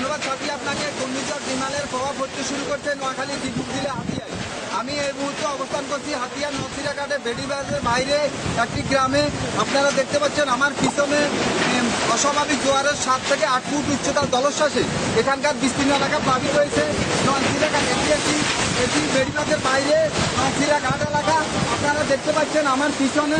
ধন্যবাদ সাথী আপনাকে। ঘূর্ণিঝড় বিমানের প্রভাব হতে শুরু করছে নোয়াখালী দ্বীপ জেলা হাতিয়ায়। আমি এই মুহূর্তে অবস্থান করছি হাতিয়া নথিরা ঘাটে বেডিবাজের বাইরে একটি গ্রামে। আপনারা দেখতে পাচ্ছেন আমার পিছনে অস্বাভাবিক জোয়ারের সাত থেকে আট ফুট উচ্চতার জলশ্বাসে এখানকার বিস্তীর্ণ এলাকা প্লাবিত হয়েছে। নলসিরা ঘাট এটি একটি এটি বেডিবাজের বাইরে নলসিরা ঘাট এলাকা আপনারা দেখতে পাচ্ছেন আমার পিছনে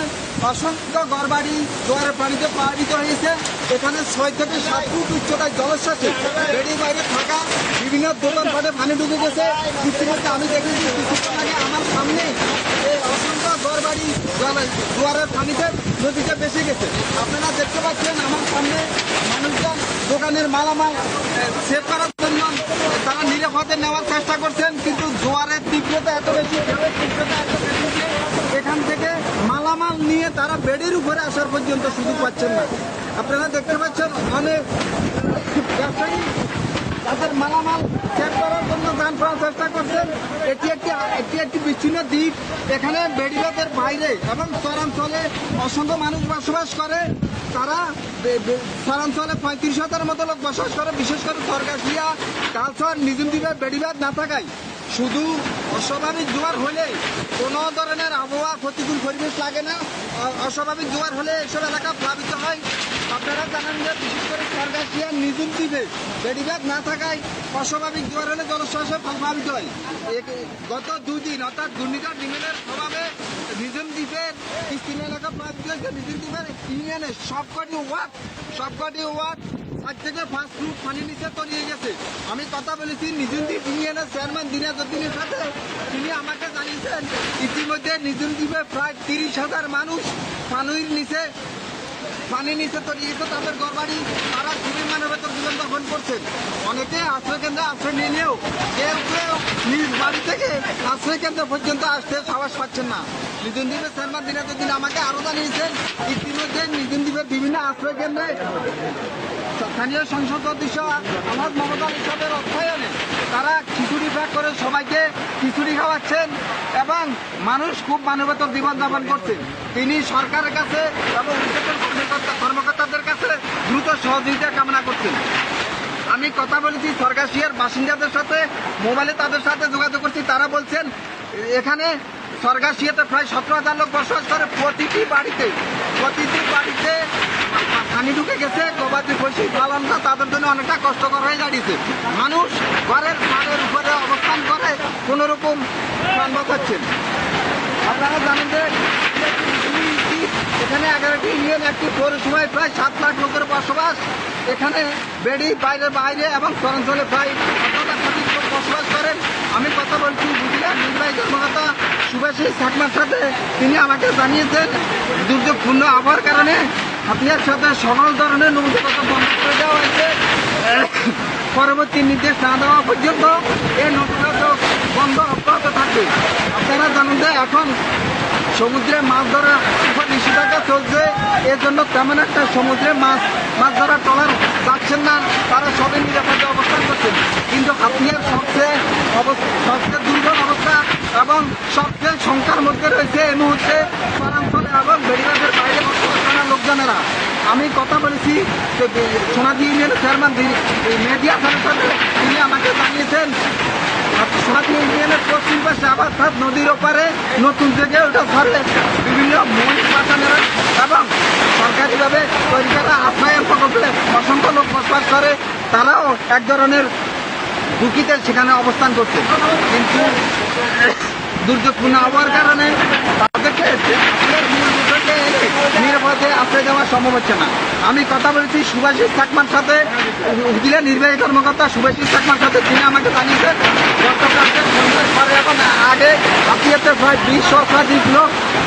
অসংখ্য ঘরবাড়ি জোয়ারের পানিতে প্লাবিত হয়েছে। এখানে ছয় থেকে সাত ফুট উচ্চতায় জলশ্বাসে বেড়ির বাইরে থাকা বিভিন্ন দোকানপাটে পানি ঢুকে গেছে। ইতিমধ্যে আমি দেখেছি কিছুক্ষণ আগে আমার সামনে এই অসংখ্য জল- জোয়ারের পানিতে নদীতে বেশি গেছে। আপনারা দেখতে পাচ্ছেন আমার সামনে মানুষজন দোকানের মালামাল সেভ করার জন্য তারা নিরাপদে নেওয়ার চেষ্টা করছেন, কিন্তু জোয়ারের তীব্রতা এত বেশি তীব্রতা এত বেশি এখান থেকে মালামাল নিয়ে তারা বেডের উপরে আসার পর্যন্ত সুযোগ পাচ্ছেন না। আপনারা দেখতে পাচ্ছেন অনেক ব্যবসায়ী তাদের মালামাল চেক করার জন্য দান করার চেষ্টা করছেন। এটি একটি এটি একটি বিচ্ছিন্ন দ্বীপ। এখানে বেড়িবাদের বাইরে এবং চরাঞ্চলে অসংখ্য মানুষ বসবাস করে। তারা চরাঞ্চলে পঁয়ত্রিশ হাজার মতো লোক বসবাস করে। বিশেষ করে সরকাশিয়া কালচর নিজুম দ্বীপের বেড়িবাদ না থাকায়। শুধু অস্বাভাবিক জোয়ার হলে কোনো ধরনের আবহাওয়া প্রতিকূল পরিবেশ লাগে না। অস্বাভাবিক জোয়ার হলে এসব এলাকা প্লাবিত হয়। আপনারা জানেন যে বিশেষ করে সরকাশিয়া নিজুম দ্বীপে বেড়িবাদ না থাকায় অস্বাভাবিক জোয়ার হলে জলশ্বাসে প্রভাবিত হয়। গত দুদিন অর্থাৎ ঘূর্ণিঝড় নিমেনের প্রভাবে নিজুম দ্বীপের বিস্তীর্ণ এলাকা প্লাবিত হয়েছে। নিজুম দ্বীপের ইউনিয়নের সবকটি ওয়ার্ড সবকটি ওয়ার্ড চার থেকে পাঁচ ফুট পানি নিচে তলিয়ে গেছে। আমি কথা বলেছি নিজুম দ্বীপ ইউনিয়নের চেয়ারম্যান দিনাজুদ্দিনের সাথে। তিনি আমাকে জানিয়েছেন, ইতিমধ্যে নিজুম দ্বীপে প্রায় তিরিশ হাজার মানুষ পানির নিচে পানি নিচে তলিয়েছে তাদের ঘরবাড়ি, তারা খুবই মানবেতর জীবন যাপন করছেন। অনেকে আশ্রয় কেন্দ্রে আশ্রয় নিলেও কেউ কেউ নিজ বাড়ি থেকে আশ্রয় কেন্দ্র পর্যন্ত আসতে সাহস পাচ্ছেন না। নিজুম দ্বীপের চেয়ারম্যান দিনাজুদ্দিন আমাকে আরও জানিয়েছেন, ইতিমধ্যে নিজুম দ্বীপের বিভিন্ন আশ্রয় কেন্দ্রে স্থানীয় সংসদ সদস্য আমার মমতা হিসাবের অর্থায়নে তারা খিচুড়ি প্যাক করে সবাইকে খিচুড়ি খাওয়াচ্ছেন এবং মানুষ খুব মানবতর জীবনযাপন করছে। তিনি সরকারের কাছে এবং কর্মকর্তা কর্মকর্তাদের কাছে দ্রুত সহযোগিতা কামনা করছেন। আমি কথা বলেছি সরকাশিয়ার বাসিন্দাদের সাথে, মোবাইলে তাদের সাথে যোগাযোগ করছি। তারা বলছেন এখানে সরকাশিয়াতে প্রায় সতেরো হাজার লোক বসবাস করে প্রতিটি বাড়িতে। প্রতিটি বাড়িতে পানি ঢুকে গেছে, গবাদি পশু পালনটা তাদের জন্য অনেকটা কষ্টকর হয়ে দাঁড়িয়েছে। মানুষ ঘরের ছাদের উপরে অবস্থান করে কোনো রকম প্রাণ বাঁচাচ্ছেন আপনারা জানেন যে এখানে এগারোটি ইউনিয়ন, একটি পৌরসভায় প্রায় সাত লাখ লোকের বসবাস। এখানে বেড়ি বাইরে বাইরে এবং চরাঞ্চলে প্রায় বসবাস করেন। আমি কথা বলছি কর্মকর্তা সুভাষিস ঠাকুমার সাথে তিনি আমাকে জানিয়েছেন দুর্যোগপূর্ণ আবহাওয়ার কারণে হাতিয়ার সাথে সকল ধরনের নৌকতা বন্ধ করে দেওয়া হয়েছে। পরবর্তী নির্দেশ না দেওয়া পর্যন্ত এই নৌকতা বন্ধ অব্যাহত থাকবে। আপনারা জানেন যে এখন সমুদ্রে মাছ ধরা উপর নিষেধাজ্ঞা চলছে। এর জন্য তেমন একটা সমুদ্রে মাছ মাছ ধরা টলার যাচ্ছেন না, তারা সবাই নিরাপদে অবস্থান করছেন। কিন্তু হাতিয়ার সবচেয়ে অবস্থা, সবচেয়ে দুর্বল অবস্থা এবং সবচেয়ে শঙ্কার মধ্যে রয়েছে এই মুহূর্তে চরাঞ্চলে এবং বেড়িবাদের বাইরে করা লোকজনেরা। আমি কথা বলেছি যে সোনাদি ইউনিয়নের চেয়ারম্যান মেডিয়া সাথে তিনি আমাকে জানিয়েছেন সোনাদি ইউনিয়নের পশ্চিম পাশে আবার সাত নদীর ওপারে নতুন থেকে ওটা ধরে বিভিন্ন মৌলিক বাসানেরা এবং সরকারিভাবে তৈরি করা আশ্রয়ের প্রকল্পে অসংখ্য লোক বসবাস করে, তারাও এক ধরনের ঝুঁকিতে সেখানে অবস্থান করছে। কিন্তু দুর্যোগপূর্ণ আবহাওয়ার কারণে তাদেরকে নিরাপদে আশ্রয় দেওয়া সম্ভব হচ্ছে না। আমি কথা বলেছি সুভাষিস চাকমার সাথে উপজেলা নির্বাহী কর্মকর্তা সুভাষিস চাকমার সাথে তিনি আমাকে জানিয়েছেন, গতকালকে সন্ধ্যার এখন আগে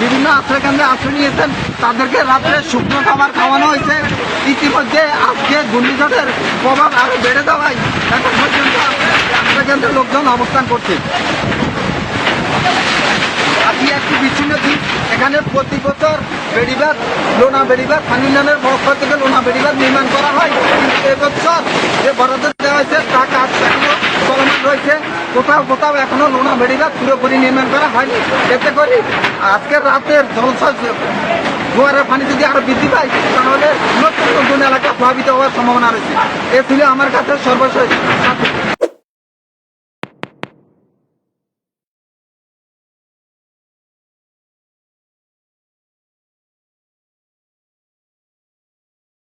বিভিন্ন আশ্রয় কেন্দ্রে আশ্রয় নিয়েছেন। তাদেরকে রাত্রে শুকনো খাবার খাওয়ানো হয়েছে। ইতিমধ্যে আজকে ঘূর্ণিঝড়ের প্রভাব আরও বেড়ে দেওয়ায় এখন পর্যন্ত আশ্রয় কেন্দ্রে লোকজন অবস্থান করছে। একটি বিচ্ছিন্ন দ্বীপ এখানে প্রতি বছর বেড়িবাদ লোনা বেড়িবাদ উন্নয়নের পক্ষ থেকে লোনা বেড়িবাদ নির্মাণ করা হয়। কিন্তু এবছর যে বরাদ্দ দেওয়া হয়েছে, তা কাজ এখনও চলমান রয়েছে। কোথাও কোথাও এখনও লোনা বেড়িবাদ পুরোপুরি নির্মাণ করা হয়নি। এতে করে আজকের রাতের জলসা জোয়ারের পানি যদি আরও বৃদ্ধি পায়, তাহলে নতুন নতুন এলাকা প্রভাবিত হওয়ার সম্ভাবনা রয়েছে। এ ছিল আমার কাছে সর্বশেষ।